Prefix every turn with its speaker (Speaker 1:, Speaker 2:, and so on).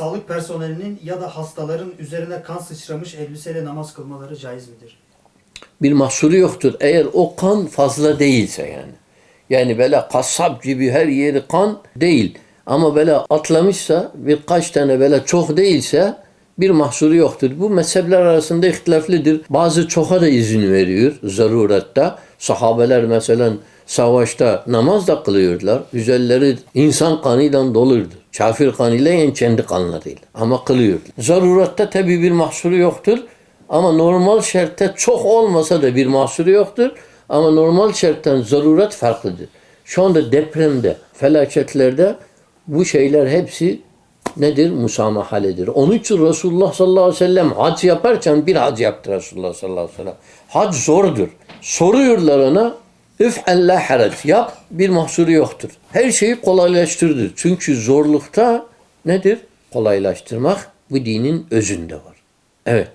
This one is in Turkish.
Speaker 1: sağlık personelinin ya da hastaların üzerine kan sıçramış elbiseyle namaz kılmaları caiz midir?
Speaker 2: bir mahsuru yoktur. Eğer o kan fazla değilse yani. Yani böyle kasap gibi her yeri kan değil. Ama böyle atlamışsa birkaç tane böyle çok değilse bir mahsuru yoktur. Bu mezhepler arasında ihtilaflidir. Bazı çoka da izin veriyor zarurette. Sahabeler mesela savaşta namaz da kılıyorlar. Üzerleri insan kanıyla dolurdu. Kafir kanıyla yani kendi kanlarıyla. Ama kılıyorlar. Zarurette tabi bir mahsuru yoktur. Ama normal şartta çok olmasa da bir mahsuru yoktur. Ama normal şarttan zaruret farklıdır. Şu anda depremde, felaketlerde bu şeyler hepsi nedir? Musamahaledir. Onun için Resulullah sallallahu aleyhi ve sellem hac yaparken bir hac yaptı Resulullah sallallahu aleyhi ve sellem. Hac zordur. Soruyorlar ona üf'en la harac. Yap bir mahsuru yoktur. Her şeyi kolaylaştırdı. Çünkü zorlukta nedir? Kolaylaştırmak bu dinin özünde var. Evet.